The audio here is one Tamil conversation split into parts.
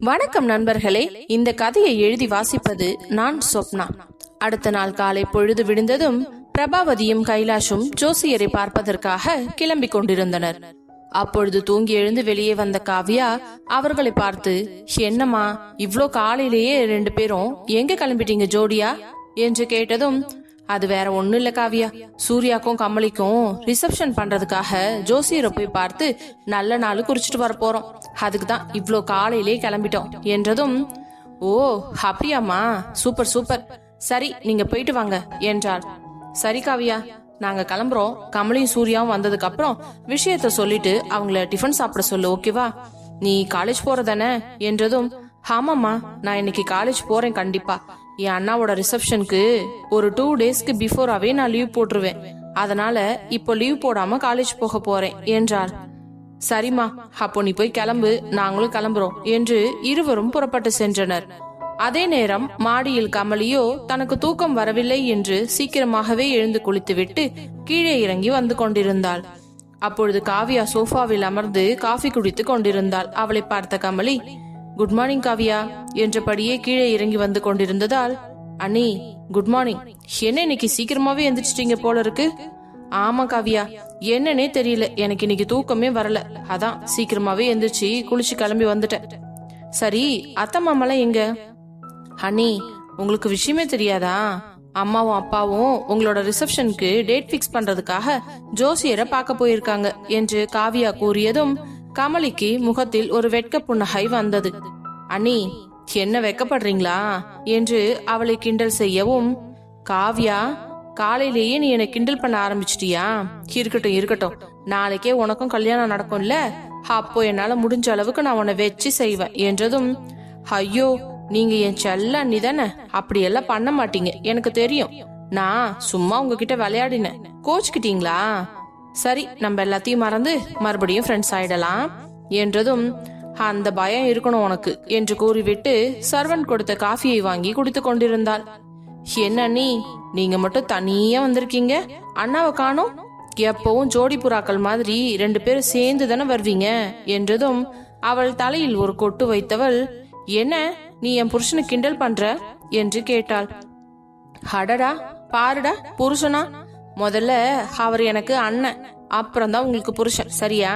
வணக்கம் நண்பர்களே. இந்த கதையை எழுதி வாசிப்பது நான் சொப்னா. அடுத்த நாள் காலை பொழுது விழுந்ததும் பிரபாவதியும் கைலாஷும் ஜோசியரை பார்ப்பதற்காக கிளம்பிக் கொண்டிருந்தனர். அப்பொழுது தூங்கி எழுந்து வெளியே வந்த காவ்யா அவர்களை பார்த்து என்னம்மா இவ்ளோ காலையிலேயே ரெண்டு பேரும் எங்க கிளம்பிட்டீங்க ஜோடியா? என்று கேட்டதும் அது வேற ஒண்ணும் இல்ல காவியா. சூர்யாக்கும் கமலிக்கும் ரிசப்ஷன் பண்றதுக்காக ஜோசியரை போய் பார்த்து நல்ல நாள் குறிச்சிட்டு வர போறோம். அதுக்கு தான் இவ்வளோ காலையிலே கிளம்பிட்டோம் என்றதும் ஓ அப்படியாம்மா. Super super. சரி நீங்க போயிட்டு வாங்க என்றாள். சரி காவியா நாங்க கிளம்புறோம். கமலியும் சூர்யாவும் வந்ததுக்கு அப்புறம் விஷயத்த சொல்லிட்டு அவங்கள டிஃபன் சாப்பிட சொல்லு ஓகேவா? நீ காலேஜ் போறதானே? என்றதும் ஆமாம்மா. நான் இன்னைக்கு காலேஜ் போறேன் கண்டிப்பா. என் அண்ணாவோட ரிசப்ஷனுக்கு ஒரு டூ டேஸ்க்கு பிஃபோராவே நான் லீவ் போட்டுருவேன். அதனால இப்போ லீவ் போடாம காலேஜ் போக போறேன் என்றார். சரிம்மா அப்போ நீ போய் கிளம்பு நாங்களும் கிளம்புறோம் என்று இருவரும் புறப்பட்டு சென்றனர். அதே நேரம் மாடியில் கமலியோ தனக்கு தூக்கம் வரவில்லை என்று சீக்கிரமாகவே எழுந்து குளித்துவிட்டு கீழே இறங்கி வந்து கொண்டிருந்தாள். அப்பொழுது காவியா சோஃபாவில் அமர்ந்து காஃபி குடித்து கொண்டிருந்தாள். அவளை பார்த்த கமலி குட் மார்னிங் காவியா என்றபடியே கீழே இறங்கி வந்து கொண்டிருந்ததால் அண்ணி குட் மார்னிங். என்ன இன்னைக்கு சீக்கிரமாவே எந்திரிச்சிட்டீங்க போல இருக்கு? ஆமா காவியா என்னன்னே தெரியல. எனக்கு இன்னைக்கு தூக்கமே வரல. அதான் சீக்கிரமாவே எந்திரிச்சு குளிச்சு கிளம்பி வந்துட்டேன். சரி அத்தை மாமாலாம் எங்க? ஹனி உங்களுக்கு விஷயமே தெரியாதா? அம்மாவும் அப்பாவும் உங்களோட ரிசப்ஷனுக்கு டேட் ஃபிக்ஸ் பண்றதுக்காக ஜோசியரை பார்க்க போயிருக்காங்க என்று காவியா கூறியதும் கமலிக்கு முகத்தில் ஒரு வெட்க புன்னகை வந்தது. அண்ணி என்ன வெக்கப்படுறீங்களா என்று அவளை கிண்டல் செய்யவும் காவ்யா காலையிலேயே நீ என்னை கிண்டல் பண்ண ஆரம்பிச்சிட்டியா? இருக்கட்டும் இருக்கட்டும். நாளைக்கே உனக்கும் கல்யாணம் நடக்கும்ல. அப்போ என்னால முடிஞ்ச அளவுக்கு நான் உன்னை வச்சு செய்வேன் என்றதும் ஐயோ நீங்க என் செல்ல அண்ணி தானே? அப்படியெல்லாம் பண்ண மாட்டீங்க. எனக்கு தெரியும். நான் சும்மா உங்ககிட்ட விளையாடினேன். கோச்சுக்கிட்டீங்களா? சரி நம்ம எல்லாத்தையும் மறந்து மறுபடியும் ஃப்ரெண்ட்ஸ் ஆயிடலாம். என்றதும் அந்த பயம் இருக்கணும் உனக்கு என்று கூறிவிட்டு சர்வன் கொடுத்த காஃபியை வாங்கி குடித்து கொண்டிருந்தாள். என்ன நீ நீங்க மட்டும் தனியா வந்திருக்கீங்க? அண்ணாவை காணும்? எப்பவும் ஜோடி புறாக்கள் மாதிரி ரெண்டு பேரும் சேர்ந்து தானே வருவீங்க? என்றதும் அவள் தலையில் ஒரு கொட்டு வைத்தவள் என்ன நீ என் புருஷனை கிண்டல் பண்ற? என்று கேட்டாள். அடடா பாருடா புருஷனா முதல்ல அவர் எனக்கு அண்ணன் அப்புறம் தான் உங்களுக்கு புருஷன் சரியா?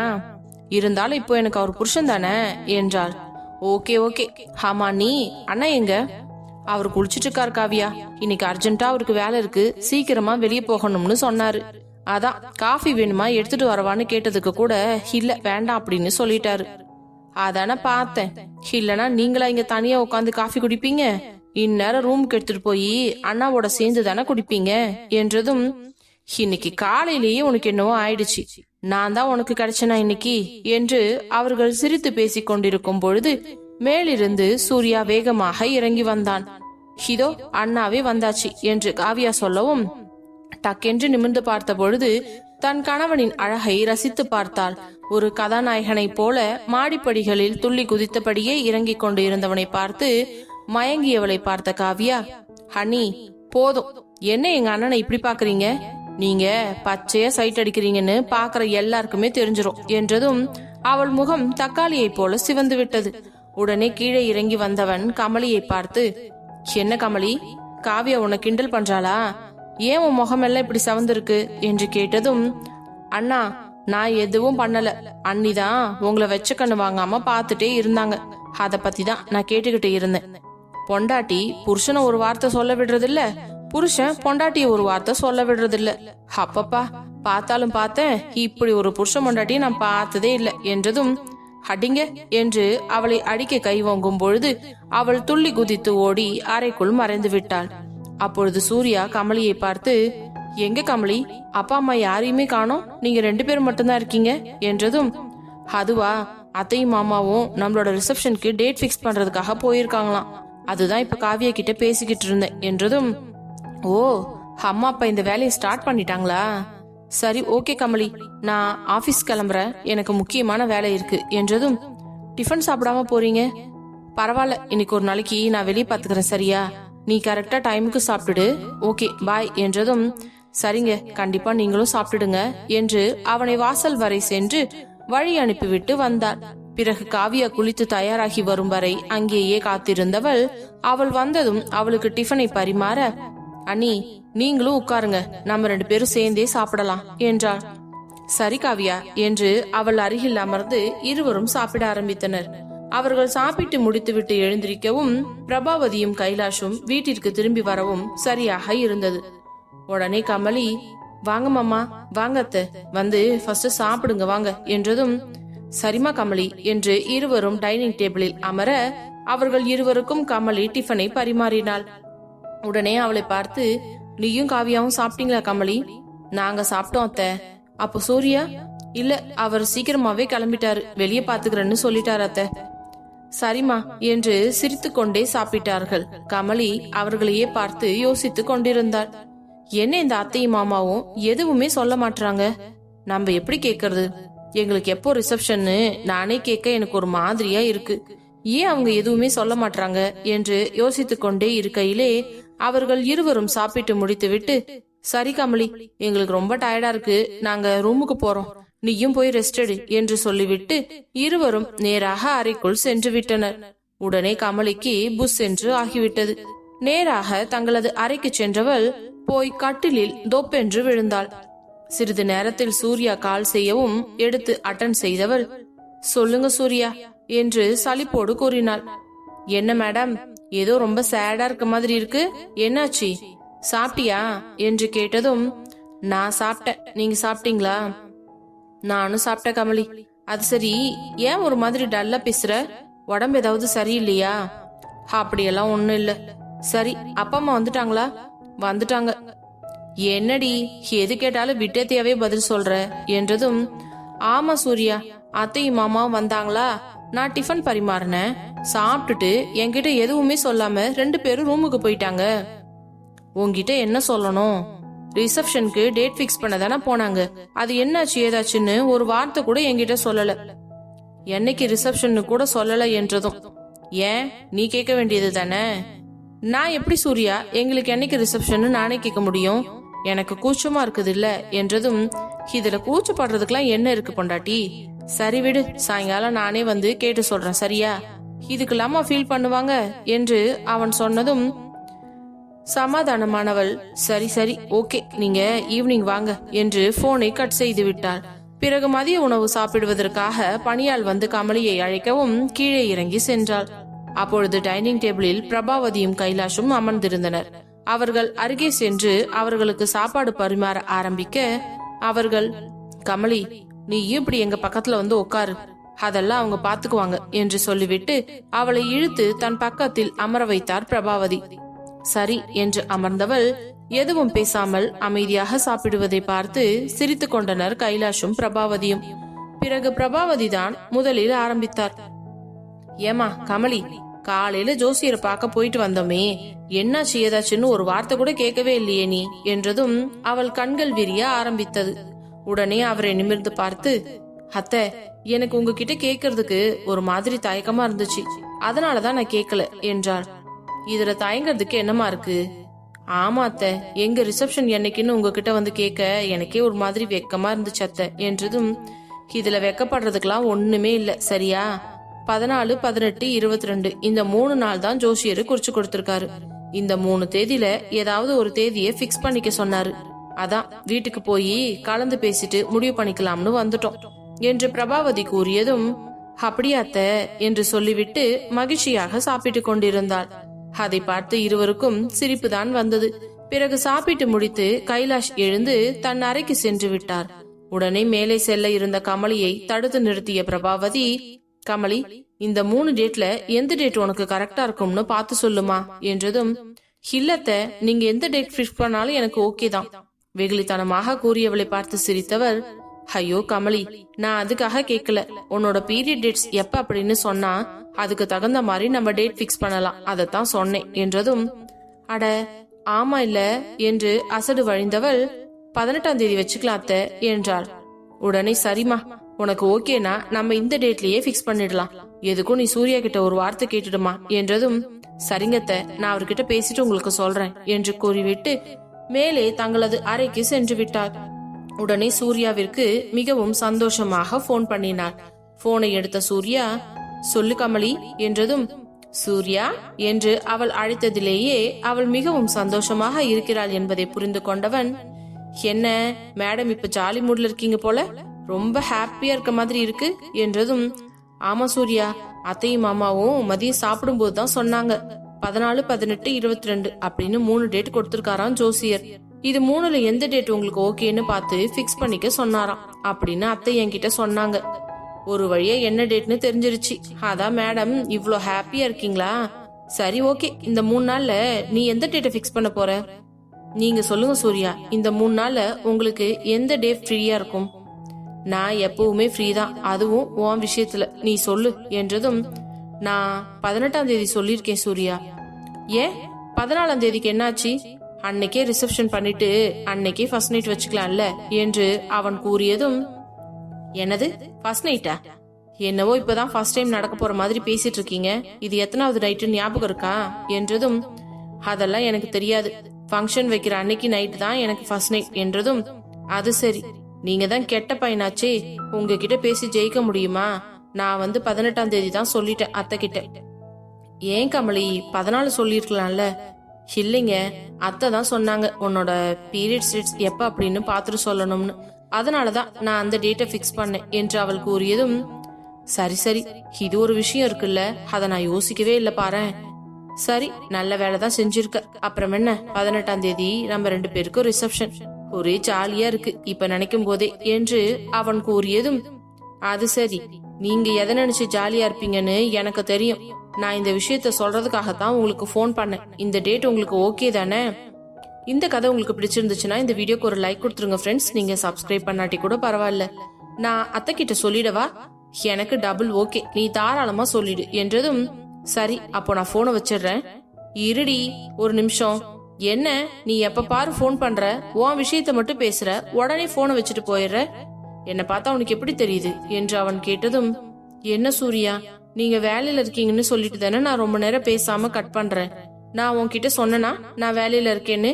இருந்தாலும் இப்போ எனக்கு அவர் புருஷன் தானே என்றாள். Okay okay. ஆமா நீ அண்ணா எங்க? அவர் குளிச்சிட்டு இருக்கார் காவியா. இன்னைக்கு அர்ஜென்ட்டா அவருக்கு வேலை இருக்கு சீக்கிரமா வெளியே போகணும்னு சொன்னாரு. அதான் காஃபி வேணுமா எடுத்துட்டு வரவான்னு கேட்டதுக்கு கூட இல்ல வேண்டாம் அப்படின்னு சொல்லிட்டாரு. அதானே பார்த்தேன். இல்லனா நீங்களா இங்க தனியா உட்காந்து காஃபி குடிப்பீங்க? இந்நேரம் ரூமுக்கு எடுத்துட்டு போய் அண்ணாவோட சேர்ந்து தானே குடிப்பீங்க? என்றதும் இன்னைக்கு காலையிலேயே உனக்கு என்னவோ ஆயிடுச்சு. நான் தான் உனக்கு கிடைச்சனா இன்னைக்கு? என்று அவர்கள் சிரித்து பேசிக் கொண்டிருக்கும் பொழுது மேலிருந்து சூர்யா வேகமாக இறங்கி வந்தான். இதோ அண்ணாவே வந்தாச்சு என்று காவியா சொல்லவும் டக்கென்று நிமிர்ந்து பார்த்த பொழுது தன் கணவனின் அழகை ரசித்து பார்த்தாள். ஒரு கதாநாயகனைப் போல மாடிப்படிகளில் துள்ளி குதித்தபடியே இறங்கிக் கொண்டு இருந்தவனை பார்த்து மயங்கியவளை பார்த்த காவியா ஹனி போதும். என்ன எங்க அண்ணனை இப்படி பாக்குறீங்க நீங்க பச்சையா சைட் அடிக்கிறீங்கன்னு பாக்குற எல்லாருக்குமே தெரிஞ்சிடும் என்றதும் அவள் முகம் தக்காளியைப் போல சிவந்து விட்டது. உடனே கீழே இறங்கி வந்தவன் கமலியை பார்த்து என்ன கமலி காவியா உன்னை கிண்டல் பண்றாளா? ஏன் உன் முகமெல்லாம் இப்படி சவந்திருக்கு? என்று கேட்டதும் அண்ணா நான் எதுவும் பண்ணல. அண்ணிதான் உங்களை வச்ச கண்ணு வாங்காம பார்த்துட்டே இருந்தாங்க. அத பத்தி தான் நான் கேட்டுக்கிட்டு இருந்தேன். பொண்டாட்டி புருஷனை ஒரு வார்த்தை சொல்ல விடுறதில்ல. புருஷன் பொண்டாட்டிய ஒரு வார்த்தை சொல்ல விடுறதில்ல. அப்பப்பா பார்த்தாலும் பார்த்தேன் இப்படி ஒரு புருஷன் பொண்டாட்டியை நான் பார்த்ததே இல்லை என்றதும் அடிங்க என்று அவளை அடிக்க கை வாங்கும் பொழுது அவள் துள்ளி குதித்து ஓடி அறைக்குள் மறைந்து விட்டாள். அப்பொழுது சூர்யா கமலியை பார்த்து எங்க கமலி? அப்பா அம்மா யாரையுமே காணோம்? நீங்க ரெண்டு பேரும் மட்டும்தான் இருக்கீங்க? என்றதும் அதுவா? அத்தையும் மாமாவும் நம்மளோட ரிசப்ஷனுக்கு டேட் ஃபிக்ஸ் பண்றதுக்காக போயிருக்காங்களாம். அதுதான் இப்ப காவியா கிட்ட பேசிக்கிட்டு இருந்தேன். என்றதும் ஓ அம்மா அப்பா இந்த வேலையை ஸ்டார்ட் பண்ணிட்டாங்களா? சரி ஓகே கமலி. நான் ஆபீஸ் கிளம்புறேன். எனக்கு முக்கியமான வேலை இருக்கு. என்றதும் டிஃபன் சாப்பிடாம போறீங்க? பரவாயில்ல இன்னைக்கு ஒரு நாளைக்கு நான் வெளியே பாத்துக்கிறேன் சரியா? நீ கரெக்டா டைமுக்கு சாப்பிட்டுடு. ஓகே பாய் என்றதும் சரிங்க கண்டிப்பா நீங்களும் சாப்பிட்டுடுங்க என்று அவனை வாசல் வரை சென்று வழி அனுப்பிவிட்டு வந்தாள் பிறகு காவியா குளித்து தயாராகி வரும் வரை அங்கேயே காத்திருந்தவள் அவள் வந்ததும் அவளுக்கு டிஃபனை பரிமாற அண்ணி நீங்களும் உட்காருங்க. நம்ம ரெண்டு பேரும் சேர்ந்தே சாப்பிடலாம் என்றாள். சரி காவியா என்று அவள் அருகில் அமர்ந்து இருவரும் சாப்பிட ஆரம்பித்தனர். அவர்கள் சாப்பிட்டு முடித்துவிட்டு எழுந்திருக்கவும் பிரபாவதியும் கைலாஷும் வீட்டிற்கு திரும்பி வரவும் சரியாக இருந்தது. உடனே கமலி வாங்க மாமா வாங்க வந்து ஃபர்ஸ்ட் சாப்பிடுங்க வாங்க என்றதும் சரிமா கமலி என்று இருவரும் டைனிங் டேபிளில் அமர அவர்கள் இருவருக்கும் கமலி டிஃபனை பரிமாறினாள். உடனே அவளை பார்த்து நீயும் காவியாவும் சாப்பிட்டீங்களா கமலி? நாங்க சாப்பிட்டோம் அத்தை. அப்போ சூர்யா? இல்ல அவர் சீக்கிரமாவே கிளம்பிட்டாரு. வெளியே பாத்துக்கிறேன்னு சொல்லிட்டார் அத்தை. சரிம்மா என்று சிரித்து கொண்டே சாப்பிட்டார்கள். கமலி அவர்களையே பார்த்து யோசித்துக் கொண்டிருந்தாள். என்ன இந்த அத்தையும் மாமாவும் எதுவுமே சொல்ல மாட்றாங்க? நம்ம எப்படி கேக்குறது? எங்களுக்கு எப்போ ரிசப்ஷன்னு நானே கேட்க எனக்கு ஒரு மாதிரியா இருக்கு. ஏன் அவங்க எதுவுமே சொல்ல மாட்டாங்க என்று யோசித்து கொண்டே இருக்கையிலே அவர்கள் இருவரும் சாப்பிட்டு முடித்துவிட்டு சரி கமலி எங்களுக்கு ரொம்ப டயர்டா இருக்கு. நாங்க ரூமுக்கு போறோம். நீயும் போய் ரெஸ்ட் எடு என்று சொல்லிவிட்டு இருவரும் நேராக அறைக்குள் சென்று விட்டனர். உடனே கமலிக்கு புஸ் என்று ஆகிவிட்டது. நேராக தங்களது அறைக்கு சென்றவள் போய் கட்டிலில் தொப்பென்று விழுந்தாள். சிறிது நேரத்தில் சூர்யா கால் செய்யவும் எடுத்து அட்டன் செய்தவள் சொல்லுங்க சூர்யா என்று சலிப்போடு கூறினாள். என்ன மேடம் ஏதோ ரொம்ப சேடா இருக்க மாதிரி இருக்கு. என்னாச்சு? சாப்பிட்டியா? என்று கேட்டதும் நான் சாப்பிட்டேன். நீங்க சாப்பிட்டீங்களா? நானும் சாப்பிட்டேன் கமலி. அது சரி. ஏன் ஒரு மாதிரி டல்லா பேசுற? உடம்பு ஏதாவது சரியில்லையா? அப்படியெல்லாம் ஒண்ணும் இல்ல. சரி. அப்பா அம்மா வந்துட்டாங்களா? வந்துட்டாங்க. என்னடி? எது கேட்டாலும் விட்டத்தையாவே பதில் சொல்ற? என்றதும் ஆமா சூர்யா. அத்தையும் மாமாவும் வந்தாங்களா? நான் டிஃபன் பரிமாறினேன். சாப்பிட்டுட்டு என்கிட்ட எதுவுமே சொல்லாம ரெண்டு பேரும் ரூமுக்கு போயிட்டாங்க. உங்ககிட்ட என்ன சொல்லணும்? ரிசப்ஷனுக்கு டேட் ஃபிக்ஸ் பண்ண தானே போனாங்க. அது என்னாச்சு ஏதாச்சுன்னு ஒரு வார்த்தை கூட என்கிட்ட சொல்லல. என்னைக்கு ரிசப்ஷன் கூட சொல்லல என்றதும். ஏன்? நீ கேட்க வேண்டியது தானே? நான் எப்படி சூர்யா எங்களுக்கு என்னைக்கு ரிசப்ஷன் நானே கேட்க முடியும்? எனக்கு கூச்சமா இருக்குது இல்ல என்றதும் இதுல கூச்சப்படுறதுக்கெல்லாம் என்ன இருக்கு பொண்டாட்டி? சரி விடு சாயங்காலம் நானே வந்து கேட்டு சொல்றேன் சரியா? இதுக்கெல்லாமா ஃபீல் பண்ணுவாங்க? என்று அவன் சொன்னதும் சமாதானமானவள் சரி சரி ஓகே நீங்க ஈவினிங் வாங்க என்று போனை கட் செய்து விட்டாள். பிறகு மதிய உணவு சாப்பிடுவதற்காக பணியால் வந்து கமலியை அழைக்கவும் கீழே இறங்கி சென்றாள். அப்பொழுது டைனிங் டேபிளில் பிரபாவதியும் கைலாஷும் அமர்ந்திருந்தனர். அவர்கள் அருகே சென்று அவர்களுக்கு சாப்பாடு பரிமாற ஆரம்பிக்க அவர்கள் கமலி நீயும் இப்படி எங்க பக்கத்துல வந்து உட்காரு? அதெல்லாம் அவங்க பாத்துக்குவாங்க என்று சொல்லிவிட்டு அவளை இழுத்து தன் பக்கத்தில் அமர வைத்தார் பிரபாவதி. சரி என்று அமர்ந்தவள் எதுவும் பேசாமல் அமைதியாக சாப்பிடுவதை பார்த்து சிரித்துக் கொண்டனர் கைலாஷும் பிரபாவதியும். பிறகு பிரபாவதி தான் முதலில் ஆரம்பித்தார். ஏமா கமலி காலையில ஜோசியரை பார்க்க போயிட்டு வந்தோமே. என்னாச்சு ஏதாச்சுன்னு ஒரு வார்த்தை கூட கேட்கவே இல்லையே நீ என்றதும் அவள் கண்கள் விரிய ஆரம்பித்தது. உடனே அவரை நிமிர்ந்து பார்த்து அத்தை எனக்கு உங்ககிட்ட கேக்குறதுக்கு ஒரு மாதிரி தயக்கமா இருந்துச்சு. அதனாலதான் நான் கேட்கல என்றாள் இதுல தயங்குறதுக்கு என்னமா இருக்கு? ஆமா அத்தை. எங்க ரிசப்ஷன் என்னைக்குன்னு உங்ககிட்ட வந்து கேட்க எனக்கே ஒரு மாதிரி வெக்கமா இருந்துச்சு அத்தை என்றதும் இதுல வெக்கப்படுறதுக்கெல்லாம் ஒண்ணுமே இல்ல சரியா? பதினாலு பதினெட்டு இருபத்தி ரெண்டு இந்த மூணு நாள் தான் ஜோஷியர் குறிச்சு கொடுத்திருக்காரு. இந்த மூணு தேதியில ஏதாவது ஒரு தேதியை ஃபிக்ஸ் பண்ணிக்க சொன்னாரு. அதான் வீட்டுக்கு போய் கலந்து பேசிட்டு முடிவு பண்ணிக்கலாம்னு வந்துட்டோம் என்று பிரபாவதி கூறியதும் அப்படியாத்த என்று சொல்லிவிட்டு மகிழ்ச்சியாக சாப்பிட்டு கொண்டிருந்தாள். அதை பார்த்து இருவருக்கும் சிரிப்பு தான் வந்தது. பிறகு சாப்பிட்டு முடித்து கைலாஷ் எழுந்து தன் அறைக்கு சென்று விட்டார். உடனே மேலே செல்ல இருந்த கமலியை தடுத்து நிறுத்திய பிரபாவதி கமலி இந்த மூணு டேட்ல எந்த டேட் உனக்கு கரெக்டா இருக்கும்னு பார்த்து சொல்லுமா? என்றதும் இல்லத்த நீங்க எந்த டேட் ஃபிக்ஸ் பண்ணாலும் எனக்கு ஓகே தான். வெகுளித்தனமாக கூறியவளை பார்த்து சிரித்தவர் ஐயோ கமலி நான் அதுக்காக கேட்கல உன்னோட பீரியட் டேட்ஸ் எப்ப அப்படின்னு சொன்னா அதுக்கு தகுந்த மாதிரி நம்ம டேட் ஃபிக்ஸ் பண்ணலாம். அதைத்தான் சொன்னேன் என்றதும் அட ஆமா இல்ல என்று அசடு வழிந்தவள் பதினெட்டாம் தேதி வச்சுக்கலாம் அத்த என்றாள். உடனே சரிமா உனக்கு ஓகேனா நம்ம இந்த டேட்லயே ஃபிக்ஸ் பண்ணிடலாம். எதுக்கும் நீ சூர்யா கிட்ட ஒரு வார்த்தை கேட்டுடுமா என்றதும் சரிங்கத்த நான் அவர்கிட்ட பேசிட்டு உங்களுக்கு சொல்றேன் என்று கூறிவிட்டு மேலே தங்களது அறைக்கு சென்று விட்டார். உடனே சூர்யாவிற்கு மிகவும் சந்தோஷமாக போன் பண்ணினார். போனை எடுத்த சூர்யா சொல்லு கமலி என்றதும் சூர்யா என்று அவள் அழைத்ததிலேயே அவள் மிகவும் சந்தோஷமாக இருக்கிறாள் என்பதை புரிந்து கொண்டவன் என்ன மேடம் இப்ப ஜாலி மூட்ல இருக்கீங்க போல? ரொம்ப ஹாப்பியா இருக்க மாதிரி இருக்கு என்றதும் ஆமா சூர்யா அத்தையும் மாமாவும் மதியம் சாப்பிடும்போது தான் சொன்னாங்க. பதினாலு பதினெட்டு இருபத்தி ரெண்டு அப்படின்னு மூணு டேட் கொடுத்திருக்காராம் ஜோசியர். இது மூணுல எந்த டேட் உங்களுக்கு ஓகேன்னு பார்த்து ஃபிக்ஸ் பண்ணிக்க சொன்னாராம் அப்படின்னு அத்தை என்கிட்ட சொன்னாங்க. ஒரு வழியா என்ன டேட்னு தெரிஞ்சிருச்சு. அதான் மேடம் இவ்வளோ ஹாப்பியா இருக்கீங்களா? சரி ஓகே இந்த மூணு நாள்ல நீ எந்த டேட்டை ஃபிக்ஸ் பண்ண போற? நீங்க சொல்லுங்க சூர்யா இந்த மூணு நாள்ல உங்களுக்கு எந்த டே ஃப்ரீயா இருக்கும்? நான் எப்பவுமே ஃப்ரீ தான். அதுவும் உன் விஷயத்துல. நீ சொல்லு என்றதும் நான் பதினெட்டாம் தேதி சொல்லியிருக்கேன் சூர்யா. ஏன் பதினாலாம் தேதிக்கு என்னாச்சு? அன்னைக்கே ரிசப்ஷன் பண்ணிட்டு அன்னைக்கே ஃபர்ஸ்ட் நைட் வச்சுக்கலாம்ல என்று அவன் கூறியதும் என்னது? ஃபர்ஸ்ட் நைட்டா என்னவோ இப்பதான் ஃபர்ஸ்ட் டைம் நடக்க போற மாதிரி பேசிட்டு இருக்கீங்க. இது எத்தனாவது நைட்டு ஞாபகம் இருக்கா? என்றதும் அதெல்லாம் எனக்கு தெரியாது. ஃபங்க்ஷன் வைக்கிற அன்னைக்கு நைட் தான் எனக்கு ஃபர்ஸ்ட் நைட் என்றதும் அது சரி. நீங்க தான் கெட்ட பையனாச்சே. உங்ககிட்ட பேசி ஜெயிக்க முடியுமா? நான் வந்து பதினெட்டாம் தேதி தான் சொல்லிட்டேன் அத்தை கிட்ட ஏன் கமலி பதினாலு சொல்லிருக்கலாம்ல இல்லைங்க அத்தை தான் சொன்னாங்க உன்னோட பீரியட்ஸ் டேட்ஸ் எப்ப அப்படின்னு பார்த்துட்டு சொல்லணும்னு. அதனாலதான் நான் அந்த டேட்டை ஃபிக்ஸ் பண்ணேன் என்று அவள் கூறியதும் சரி சரி இது ஒரு விஷயம் இருக்குல்ல அதை நான் யோசிக்கவே இல்லை பாரேன். சரி நல்ல வேலை தான் செஞ்சிருக்க. அப்புறம் என்ன பதினெட்டாம் தேதி நம்ம ரெண்டு பேருக்கும் ரிசப்ஷன் ஒரே ஜாலியா இருக்கு இப்ப நினைக்கும் போதே என்று அவன் கூறியதும் அது சரி நீங்க எதை நினைச்சு ஜாலியா இருப்பீங்கன்னு எனக்கு தெரியும். நான் இந்த விஷயத்த சொல்றதுக்காகத்தான் உங்களுக்கு ஃபோன் பண்ணேன். இந்த டேட் உங்களுக்கு ஓகே தானே? இந்த கதை உங்களுக்கு பிடிச்சிருந்துச்சுன்னா இந்த வீடியோக்கு ஒரு லைக் கொடுத்துருங்க ஃப்ரெண்ட்ஸ் நீங்க சப்ஸ்கிரைப் பண்ணாட்டி கூட பரவாயில்ல. நான் அத்தை கிட்ட சொல்லிடவா? எனக்கு டபுள் ஓகே நீ தாராளமா சொல்லிடு. என்றதும் சரி அப்போ நான் போனை வச்சிடுறேன். இருடி ஒரு நிமிஷம். என்ன? நீ எப்ப பாரு ஃபோன் பண்ற? உன் விஷயத்த மட்டும் பேசுற. உடனே போனை வச்சுட்டு போயிடுற. என்ன பார்த்தா உனக்கு எப்படி தெரியுது? என்று அவன் கேட்டதும் என்ன சூர்யா நீங்க வேலையில இருக்கீங்கன்னு சொல்லிட்டு தானே நான் ரொம்ப நேரம் பேசாம கட் பண்றேன். நான் உன்கிட்ட சொன்னனா நான் வேலையில இருக்கேன்னு?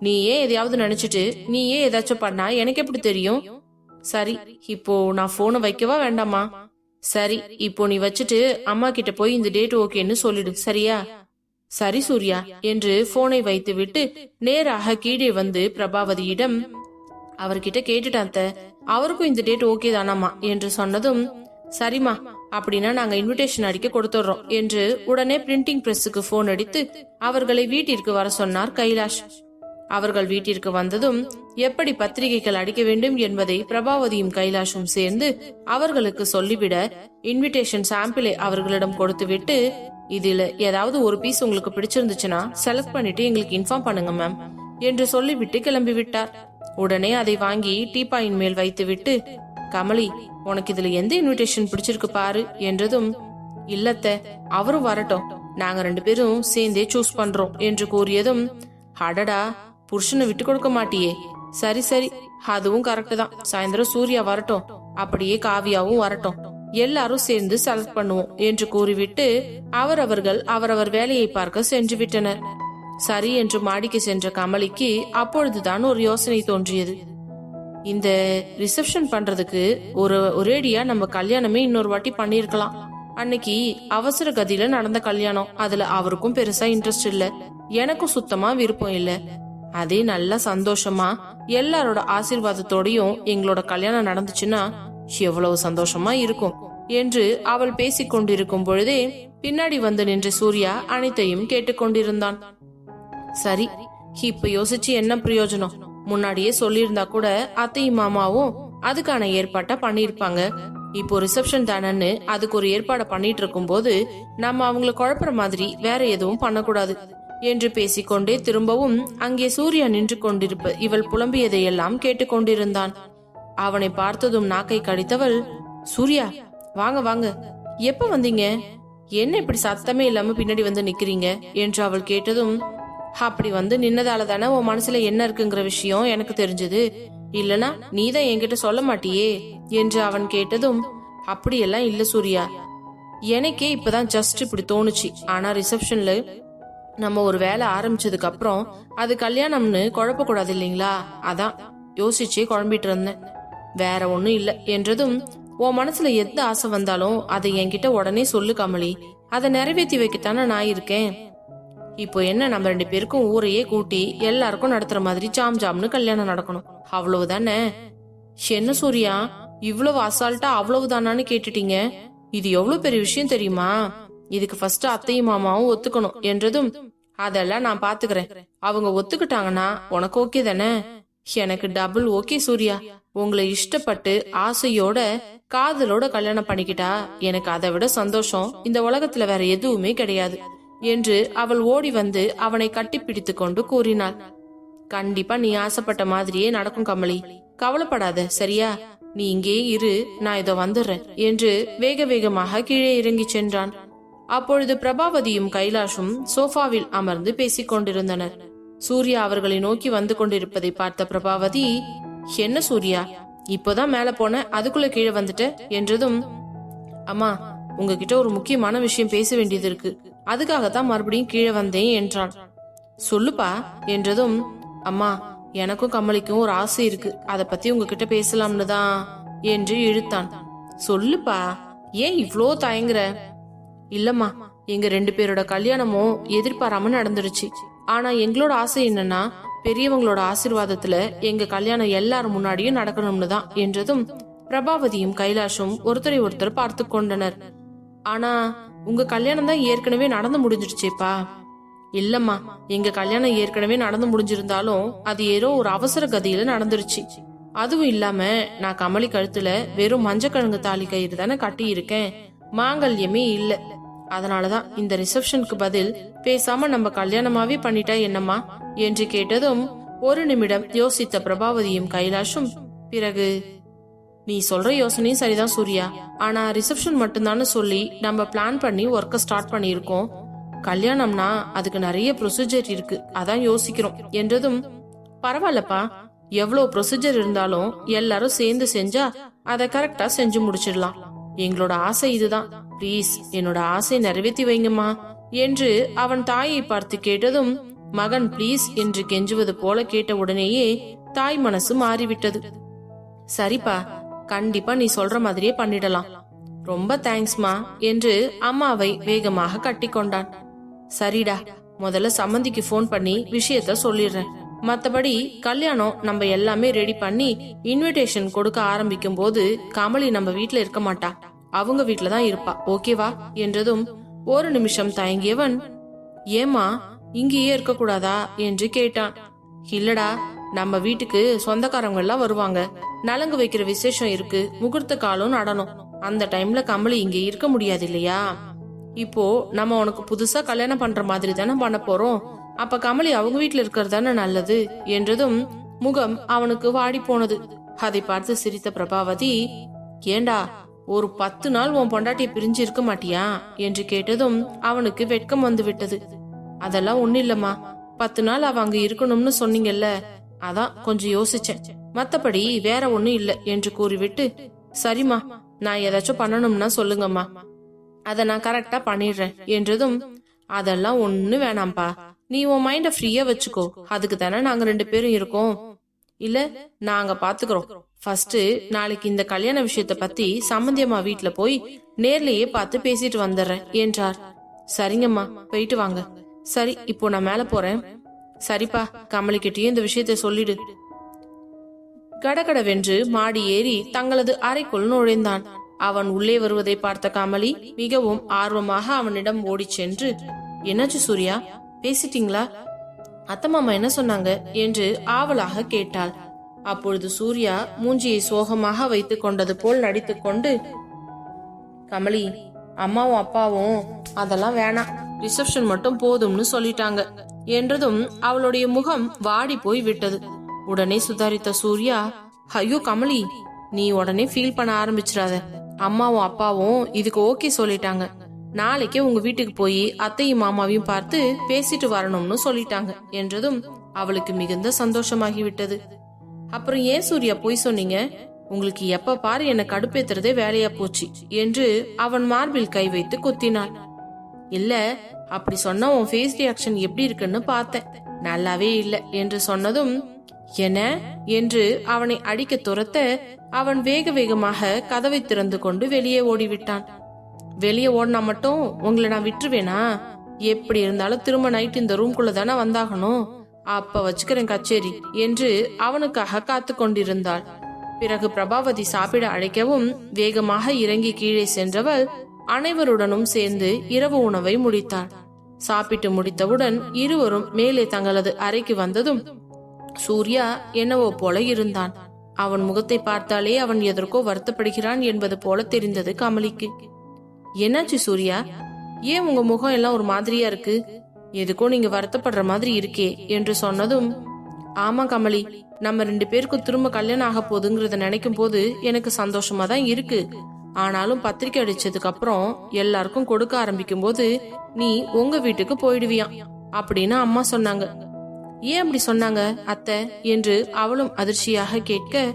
நீ ஏன் எதையாவது நினைச்சிட்டு நீ ஏன் ஏதாச்சும் பண்ணா? எனக்கு எப்படி தெரியும்? சரி இப்போ நான் போனை வைக்கவா வேண்டாமா? சரி இப்போ நீ வச்சுட்டு அம்மா கிட்ட போய் இந்த டேட் ஓகேன்னு சொல்லிடு சரியா? சரி சூர்யா என்று போனை வைத்துவிட்டு நேராக கீழே வந்து பிரபாவதியிடம் அவர்கிட்ட கேட்டுட்டான் அவருக்கும் இந்த டேட் ஓகே தானாமா என்று சொன்னதும் சரிம்மா அப்படின்னா நாங்க இன்விடேஷன் அடிக்க கொடுத்துடுறோம் என்று உடனே பிரிண்டிங் பிரஸ்ஸுக்கு போன் அடித்து அவர்களை வீட்டிற்கு வர சொன்னார் கைலாஷ். அவர்கள் வீட்டிற்கு வந்ததும் எப்படி பத்திரிகைகள் அடிக்க வேண்டும் என்பதை பிரபாவதியும் கைலாஷும் சேர்ந்து அவர்களுக்கு சொல்லிவிட இன்விடேஷன் சாம்பிளை அவர்களிடம் கொடுத்துவிட்டு இதுல ஏதாவது ஒரு பீஸ் உங்களுக்கு பிடிச்சிருந்துச்சுன்னா செலக்ட் பண்ணிட்டு எங்களுக்கு இன்ஃபார்ம் பண்ணுங்க மேம் என்று சொல்லிவிட்டு கிளம்பி விட்டார் உடனே அதை வாங்கி டீப்பாயின் மேல் வைத்துவிட்டு கமலி உனக்கு இதுல எந்த இன்விடேஷன் பிடிச்சிருக்கு பாரு என்றதும் இல்லத்த அவரும் வரட்டும். நாங்க ரெண்டு பேரும் சேர்ந்தே சூஸ் பண்றோம் என்று கூறியதும் அடடா புருஷனை விட்டு கொடுக்க மாட்டியே. சரி சரி அதுவும் கரெக்ட் தான். சாயந்தரம் சூர்யா வரட்டும். அப்படியே காவியாவும் வரட்டும். எல்லாரும் சேர்ந்து செலக்ட் பண்ணுவோம் என்று கூறிவிட்டு அவரவர்கள் அவரவர் வேலையை பார்க்க சென்று விட்டனர். சரி என்று மாடிக்கு சென்ற கமலிக்கு அப்பொழுதுதான் ஒரு யோசனை தோன்றியது. இந்த ரிசப்ஷன் பண்றதுக்கு ஒரு ஒரேடியா நம்ம கல்யாணமே இன்னொரு வாட்டி பண்ணிருக்கலாம் அன்னைக்கு அவசர கதியில நடந்த கல்யாணம். அதுல அவருக்கும் பெருசா இன்ட்ரெஸ்ட் இல்ல. எனக்கும் சுத்தமா விருப்பம் இல்ல. அதே நல்லா சந்தோஷமா எல்லாரோட ஆசீர்வாதத்தோடயும் எங்களோட கல்யாணம் நடந்துச்சுன்னா எவ்வளவு சந்தோஷமா இருக்கும் என்று அவள் பேசிக் கொண்டிருக்கும் பொழுதே பின்னாடி வந்து நின்ற சூர்யா அனைத்தையும் கேட்டுக்கொண்டிருந்தான். சரி இப்ப யோசிச்சு என்ன பிரயோஜனம்? முன்னாடியே சொல்லியிருந்தா கூட அத்தையும் மாமாவும் அதுக்கான ஏற்பாட்டை பண்ணிருப்பாங்க இப்போ ரிசப்ஷன் தானன்னு அதுக்கு ஒரு ஏற்பாடை பண்ணிட்டு இருக்கும்போது நம்ம அவங்கள குழப்புற மாதிரி வேற எதுவும் பண்ணக்கூடாது என்று பேசிக்கொண்டே திரும்பவும் அங்கே சூர்யா நின்று கொண்டிருப்ப இவள் புலம்பியதையெல்லாம் கேட்டுக்கொண்டிருந்தான். அவனை பார்த்ததும் நாக்கை கடித்தவள் சூர்யா வாங்க வாங்க. எப்ப வந்தீங்க? என்ன இப்படி சத்தமே இல்லாம பின்னாடி வந்து நிக்கிறீங்க? என்று அவள் கேட்டதும் அப்படி வந்து நின்னதால தானே உன் மனசுல என்ன இருக்குங்கிற விஷயம் எனக்கு தெரிஞ்சது. இல்லனா நீதான் என்கிட்ட சொல்ல மாட்டியே? என்று அவன் கேட்டதும் அப்படியெல்லாம் இல்ல சூர்யா. எனக்கே இப்பதான் ஜஸ்ட் இப்படி தோணுச்சு. ஆனா ரிசப்ஷன்ல நம்ம ஒரு வேலை ஆரம்பிச்சதுக்கு அப்புறம் அது கல்யாணம்னு குழப்ப கூடாது இல்லைங்களா? அதான். யோசிச்சே குழம்பிட்டு இருந்தேன். வேற ஒண்ணும் இல்ல. என்றதும் உன் மனசுல எந்த ஆசை வந்தாலும் அதை என்கிட்ட உடனே சொல்லு கமலி. அதை நிறைவேற்றி வைக்கத்தானே நான் இருக்கேன். இப்போ என்ன நம்ம ரெண்டு பேருக்கும் ஊரையே கூட்டி எல்லாருக்கும் நடத்துற மாதிரி ஜாம் ஜாம்னு கல்யாணம் நடக்கணும். அவ்வளவுதானே? என்ன சூர்யா இவ்வளவு அசால்ட்டா அவ்வளவுதானான்னு கேட்டுட்டீங்க? இது எவ்வளவு பெரிய விஷயம் தெரியுமா? இதுக்கு ஃபர்ஸ்ட் அத்தையும் மாமாவும் ஒத்துக்கணும் என்றதும் அதெல்லாம் நான் பாத்துக்கிறேன். அவங்க ஒத்துக்கிட்டாங்கன்னா உனக்கு ஓகே தானே? எனக்கு டபுள் ஓகே சூர்யா. உங்களை இஷ்டப்பட்டு ஆசையோட காதலோட கல்யாணம் பண்ணிக்கிட்டா எனக்கு அதை விட சந்தோஷம். இந்த உலகத்துல வேற எதுவுமே கிடையாது. என்று அவள் ஓடி வந்து அவனை கட்டிப்பிடித்து கொண்டு கூறினாள். கண்டிப்பா நீ ஆசைப்பட்ட மாதிரியே நடக்கும் கமலி. கவலைப்படாத சரியா? நீ இங்கே இரு நான் இதோ வந்துடுறேன் என்று வேக வேகமாக கீழே இறங்கிச் சென்றான். அப்பொழுது பிரபாவதியும் கைலாஷும் சோஃபாவில் அமர்ந்து பேசிக் கொண்டிருந்தனர். சூர்யா அவர்களை நோக்கி வந்து கொண்டிருப்பதை பார்த்த பிரபாவதி என்ன சூர்யா? இப்போதான் மேல போன அதுக்குள்ள கீழே வந்துட்ட? என்றதும் அம்மா உங்ககிட்ட ஒரு முக்கியமான விஷயம் பேச வேண்டியது இருக்கு. அதுக்காகத்தான் மறுபடியும் கீழே வந்தேன் என்றான் சொல்லுப்பா என்றதும் அம்மா எனக்கும் கமலிக்கும் ஒரு ஆசை இருக்கு. அத பத்தி உங்ககிட்ட பேசலாம்னு தான் என்று இழுத்தான். சொல்லுப்பா ஏன் இவ்ளோ தயங்குற? இல்லம்மா எங்க ரெண்டு பேரோட கல்யாணமும் எதிர்பாராம நடந்துருச்சு ஆனா எங்களோட ஆசை என்னன்னா பெரியவங்களோட ஆசிர்வாதத்துல எங்க கல்யாணம் எல்லாரும் முன்னாடியும் நடக்கணும்னு தான் என்றதும் பிரபாவதியும் கைலாஷும் ஒருத்தரை ஒருத்தர் பார்த்து கொண்டனர். ஆனா உங்க கல்யாணம் தான் ஏற்கனவே நடந்து முடிஞ்சிடுச்சேப்பா. இல்லம்மா எங்க கல்யாணம் ஏற்கனவே நடந்து முடிஞ்சிருந்தாலும் அது ஏதோ ஒரு அவசர கதியில நடந்துருச்சு. அதுவும் இல்லாம நான் கமலி கழுத்துல வெறும் மஞ்சக்கிழங்கு தாலி கயிறு தானே கட்டி இருக்கேன் மாங்கல்யமே இல்ல. அதனாலதான் இந்த ரிசப்ஷனுக்கு பதில் பேசாம நம்ம கல்யாணமாவே பண்ணிட்டா என்னம்மா? என்று கேட்டதும் ஒரு நிமிடம் யோசித்த பிரபாவதியும் கைலாஷும் பிறகு நீ சொல்ற யோசனையும் சரிதான் சூர்யா. ஆனா ரிசப்ஷன் மட்டும்தான்னு சொல்லி நம்ம பிளான் பண்ணி ஒர்க்க ஸ்டார்ட் பண்ணியிருக்கோம். கல்யாணம்னா அதுக்கு நிறைய ப்ரொசீஜர் இருக்கு. அதான் யோசிக்கிறோம். என்றதும் பரவாயில்லப்பா. எவ்வளவு ப்ரொசீஜர் இருந்தாலும் எல்லாரும் சேர்ந்து செஞ்சா அதை கரெக்டா செஞ்சு முடிச்சிடலாம். எங்களோட ஆசை இதுதான். ப்ளீஸ் என்னோட ஆசை நிறைவேற்றி வைங்கம்மா. என்று அவன் தாயை பார்த்து கேட்டதும் மகன் ப்ளீஸ் என்று கெஞ்சுவது போல கேட்ட உடனேயே தாய் மனசு மாறிவிட்டது. சரிப்பா. கண்டிப்பா நீ சொல்ற மாதிரியே பண்ணிடலாம். ரொம்ப தேங்க்ஸ்மா என்று அம்மாவை வேகமாக கட்டிக்கொண்டான். சரிடா முதல்ல சம்மந்திக்கு ஃபோன் பண்ணி விஷயத்த சொல்லிடுறேன். மத்தபடி கல்யாணம் நம்ம எல்லாமே ரெடி பண்ணி இன்விடேஷன் கொடுக்க ஆரம்பிக்கும் போது கமலி நம்ம வீட்ல இருக்க மாட்டா. அவங்க வீட்ல தான் இருப்பா. ஓகேவா என்றதும் ஒரு நிமிஷம் தயங்கியவன் ஏமா இங்கேயே இருக்க கூடாதா என்று கேட்டான். இல்லடா நம்ம வீட்டுக்கு சொந்தக்காரங்க எல்லாம் வருவாங்க. நலங்கு வைக்கிற விசேஷம் இருக்கு. முகூர்த்த காலம் நடனம் அந்த டைம்ல கமலி இங்க இருக்க முடியாது இல்லையா? இப்போ நம்ம உனக்கு புதுசா கல்யாணம் பண்ற மாதிரி தானே பண்ண போறோம். அப்ப கமலி அவங்க வீட்டுல இருக்கிறது தானே நல்லது என்றதும் முகம் அவனுக்கு வாடி போனது. அதை பார்த்து சிரித்த பிரபாவதி ஏண்டா ஒரு பத்து நாள் உன் பொண்டாட்டிய பிரிஞ்சு இருக்க மாட்டியா? என்று கேட்டதும் அவனுக்கு வெட்கம் வந்து விட்டது. அதெல்லாம் ஒண்ணு இல்லம்மா. பத்து நாள் அவ அங்க இருக்கணும்னு சொன்னீங்கல்ல. அதான் கொஞ்சம் யோசிச்சேன். மத்தபடி வேற ஒண்ணும் இல்ல என்று கூறிவிட்டு சரிம்மா நான் ஏதாச்சும் பண்ணணும்னா சொல்லுங்கம்மா. அத நான் கரெக்டா பண்ணிடுறேன் என்றதும் அதெல்லாம் ஒண்ணு வேணாம்ப்பா. நீ உன் மைண்ட ஃப்ரீயா வச்சுக்கோ. அதுக்கு தானே நாங்க ரெண்டு பேரும் இருக்கோம். இல்ல நாங்க பாத்துக்கிறோம். ஃபர்ஸ்ட் நாளைக்கு இந்த கல்யாண விஷயத்த பத்தி சம்பந்தியம்மா வீட்ல போய் நேர்லயே பார்த்து பேசிட்டு வந்துடுறேன் என்றார். சரிங்கம்மா போயிட்டு வாங்க. சரி இப்போ நான் மேல போறேன். சரிப்பா கமலிக்கிட்டயும் இந்த விஷயத்தை சொல்லிடு. கடகடவென்று மாடி ஏறி தங்களது அறைக்குள் நுழைந்தான். அவன் உள்ளே வருவதை பார்த்த கமலி மிகவும் ஆர்வமாக அவனிடம் ஓடிச் சென்று என்னாச்சு சூர்யா? பேசிட்டீங்களா? அத்தை மாமா என்ன சொன்னாங்க? என்று ஆவலாக கேட்டாள். அப்பொழுது சூர்யா மூஞ்சியை சோகமாக வைத்துக் கொண்டது போல் நடித்துக்கொண்டு கமலி அம்மாவும் அப்பாவும் அதெல்லாம் வேணாம். ரிசப்ஷன் மட்டும் போதும்னு சொல்லிட்டாங்க. என்றதும் அவளுடைய முகம் வாடி போய் விட்டது உடனே சுதாரித்த சூர்யா ஐயோ கமலி நீ உடனே ஃபீல் பண்ண ஆரம்பிச்சிடாத. அம்மாவும் அப்பாவும் இதுக்கு ஓகே சொல்லிட்டாங்க. நாளைக்கே உங்க வீட்டுக்கு போய் அத்தையும் மாமாவையும் பார்த்து பேசிட்டு வரணும்னு சொல்லிட்டாங்க. என்றதும் அவளுக்கு மிகுந்த சந்தோஷமாகி விட்டது அப்புறம் ஏன் சூர்யா போய் சொன்னீங்க? உங்களுக்கு எப்ப பாரு என்ன கடுப்பேத்துறதே வேலையா போச்சு என்று அவன் மார்பில் கை வைத்து குத்தினாள். இல்ல அப்படி சொன்னா உன் ஃபேஸ் ரியாக்ஷன் எப்படி இருக்குன்னு பார்த்தேன். நல்லாவே இல்ல என்று சொன்னதும் என்ன? என்று அவனை அடிக்க துரத்த அவன் வேக வேகமாக கதவை திறந்து கொண்டு வெளியே ஓடிவிட்டான். வெளியே ஓடினா மட்டும் உங்களை நான் விட்டுருவேனா? எப்படி இருந்தாலும் திரும்ப நைட் இந்த ரூம்குள்ள தானே வந்தாகணும்? அப்ப வச்சுக்கிறேன் கச்சேரி என்று அவனுக்காக காத்து கொண்டிருந்தாள். பிறகு பிரபாவதி சாப்பிட அழைக்கவும் வேகமாக இறங்கி கீழே சென்றவள் அனைவருடனும் சேர்ந்து இரவு உணவை முடித்தார் சாப்பிட்டு முடித்தவுடன் இருவரும் மேலே தங்களது அறைக்கு வந்ததும் சூர்யா என்னவோ போல இருந்தான். அவன் முகத்தை பார்த்தாலே அவன் எதற்கோ வருத்தப்படுகிறான் என்பது போல தெரிந்தது கமலிக்கு. என்னாச்சு சூர்யா? ஏன் உங்க முகம் எல்லாம் ஒரு மாதிரியா இருக்கு? எதுக்கோ நீங்க வருத்தப்படுற மாதிரி இருக்கே என்று சொன்னதும் ஆமா கமலி நம்ம ரெண்டு பேருக்கும் திரும்ப கல்யாணம் ஆக போகுதுங்கிறத நினைக்கும் போது எனக்கு சந்தோஷமா தான் இருக்கு. ஆனாலும் பத்திரிக்கை அடிச்சதுக்கு அப்புறம் எல்லாருக்கும் கொடுக்க ஆரம்பிக்கும் போது நீ உங்க வீட்டுக்கு போயிடுவியாம் அப்படின்னு அம்மா சொன்னாங்க. ஏன் அப்படி சொன்னாங்க? அத்தை என்று அவளும் அதிர்ச்சியாக கேட்க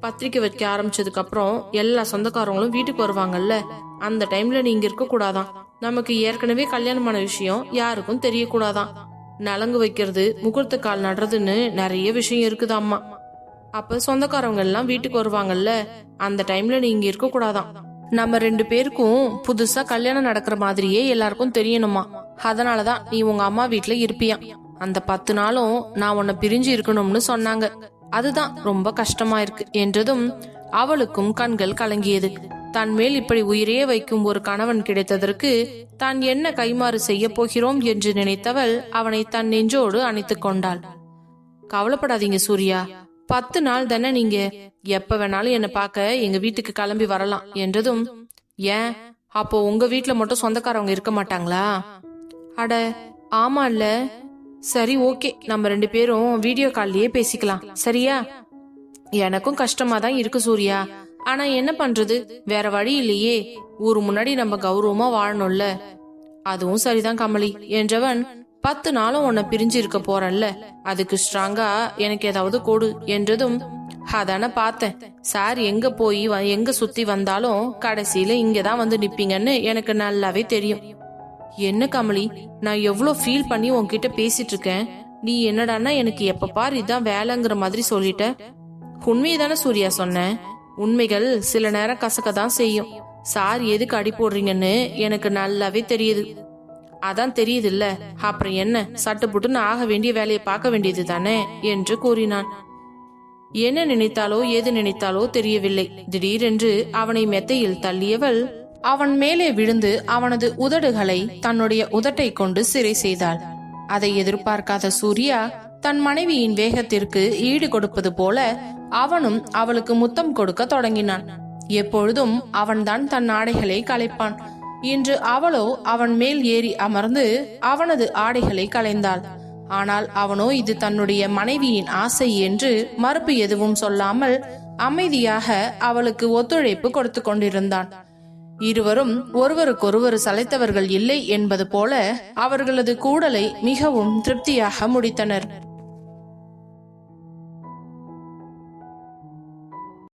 பத்திரிக்கை வைக்க ஆரம்பிச்சதுக்கு அப்புறம் எல்லா சொந்தக்காரங்களும் வீட்டுக்கு வருவாங்கல்ல அந்த டைம்ல நீங்க இருக்க கூடாதான். நமக்கு ஏற்கனவே கல்யாணமான விஷயம் யாருக்கும் தெரியக்கூடாதான். நலங்கு வைக்கிறது முகூர்த்த கால் நடுறதுன்னு நிறைய விஷயம் இருக்குது அம்மா அப்ப சொந்தக்காரவங்க எல்லாம் வீட்டுக்கு வருவாங்கல்ல அந்த டைம்ல நீங்க இருக்க கூடாதான் நம்ம ரெண்டு பேருக்கும் புதுசா கல்யாணம் நடக்கிற மாதிரியே எல்லாருக்கும் தெரியணுமா? அதனாலதான் நீ உங்க அம்மா வீட்டுல இருப்பியா? அந்த பத்து நாளும் நான் உன்னை பிரிஞ்சு இருக்கணும்னு சொன்னாங்க. அதுதான் ரொம்ப கஷ்டமா இருக்கு என்றதும் அவளுக்கும் கண்கள் கலங்கியது. தன் மேல் இப்படி உயிரே வைக்கும் ஒரு கணவன் கிடைத்ததற்கு தான் என்ன கைமாறு செய்ய போகிறோம் என்று நினைத்தவள் அவனை தன் நெஞ்சோடு அணைத்துக் கொண்டாள். கவலைப்படாதீங்க சூர்யா. பத்து நாள் தானே நீங்க? எப்ப வேணாலும் என்ன பார்க்க எங்க வீட்டுக்கு கிளம்பி வரலாம். என்றதும் ஏன்? அப்போ உங்க வீட்டுல மட்டும் சொந்தக்காரவங்க இருக்க மாட்டாங்களா? அட ஆமா இல்ல. சரி ஓகே. நம்ம ரெண்டு பேரும் வீடியோ கால்லயே பேசிக்கலாம். சரியா? எனக்கும் கஷ்டமா தான் இருக்கு சூர்யா. ஆனா என்ன பண்றது? வேற வழி இல்லையே. ஊர் முன்னாடி நம்ம கௌரவமா வாழணும்ல. அதுவும் சரிதான் கமலி. என்றவன் பத்து நாளும் உன்னை பிரிஞ்சு இருக்க போறல்ல அதுக்கு ஸ்ட்ராங்கா எனக்கு ஏதாவது கொடு என்றதும் அதான பார்த்தேன். சார் எங்க போய் வ- எங்க சுத்தி வந்தாலும் கடைசியில இங்கதான் வந்து நிப்பீங்கன்னு எனக்கு நல்லாவே தெரியும். என்ன கமலி நான் எவ்வளவு ஃபீல் பண்ணி உன்கிட்ட பேசிட்டு இருக்கேன்? நீ என்னடான்னா எனக்கு எப்ப பார் இதான் வேலைங்கிற மாதிரி சொல்லிட்ட. உண்மையை தானே சூர்யா சொன்னேன் உண்மைகள் சில நேரம் கசக்க தான் செய்யும். சார் எதுக்கு அடி போடுறீங்கன்னு எனக்கு நல்லாவே தெரியுது. அதான் தெரியுதுல்ல. அப்புறம் என்ன? சட்டு புட்டுன்னு ஆக வேண்டிய வேலையை பார்க்க வேண்டியது தானே? என்று கூறினான். என்ன நினைத்தாலோ ஏது நினைத்தாலோ தெரியவில்லை. திடீரென்று அவனை மெத்தையில் தள்ளியவள் அவன் மேலே விழுந்து அவனது உதடுகளை தன்னுடைய உதட்டை கொண்டு சிறை செய்தாள். அதை எதிர்பார்க்காத சூர்யா தன் மனைவியின் வேகத்திற்கு ஈடு கொடுப்பது போல அவனும் அவளுக்கு முத்தம் கொடுக்க தொடங்கினான். எப்பொழுதும் அவன்தான் தன் ஆடைகளை களைப்பான். இன்று அவளோ அவன் மேல் ஏறி அமர்ந்து அவனது ஆடைகளை களைந்தாள். ஆனால் அவனோ இது தன்னுடைய மனைவியின் ஆசை என்று மறுப்பு எதுவும் சொல்லாமல் அமைதியாக அவளுக்கு ஒத்துழைப்பு கொடுத்து கொண்டிருந்தான். இருவரும் ஒருவருக்கொருவர் சளைத்தவர்கள் இல்லை என்பது போல அவர்களது கூடலை மிகவும் திருப்தியாக முடித்தனர்.